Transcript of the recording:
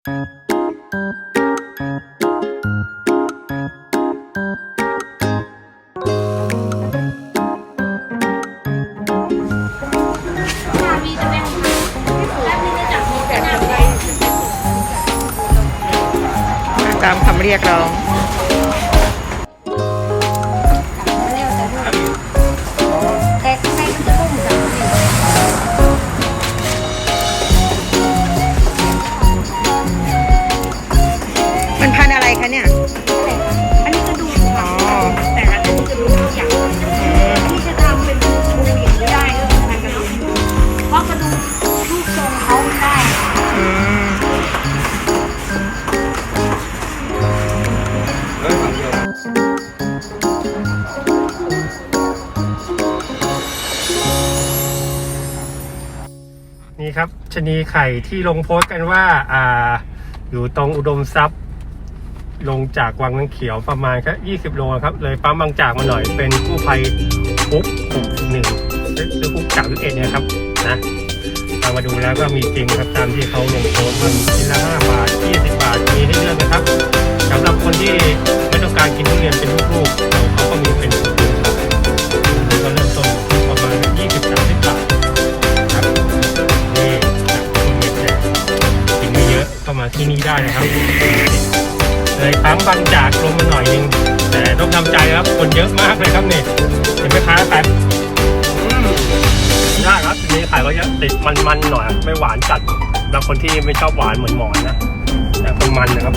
ตามคำเรียกร้อง นี่ครับชนีไข่ที่ลงโพสต์กันว่าอ่า อยู่ตรงอุดมทรัพย์ ลงจากวังน้ำเขียวประมาณแค่20โลครับ เลยปั๊มบางจากมาหน่อยเป็นกู้ภัยปุ๊บ61หรือปุ๊บสากวิเอ็ดเนี่ยครับนะเรามาดูแล้วก็มีจริงครับตามที่เขาลงโพสต์มันชิ้นละ5บาท20บาทมี มาที่นี่ได้นะครับเลยทั้งบางจากลงมาหน่อยนึงแต่ต้องทำใจครับคนเยอะมากเลยครับเนี่ยเห็นไหมค้าขายอืมได้ครับทีนี้ขายก็จะติดมันๆหน่อย ไม่หวานจัดแล้วคนที่ไม่ชอบหวานเหมือนหมอนนะแต่คนมันนะครับ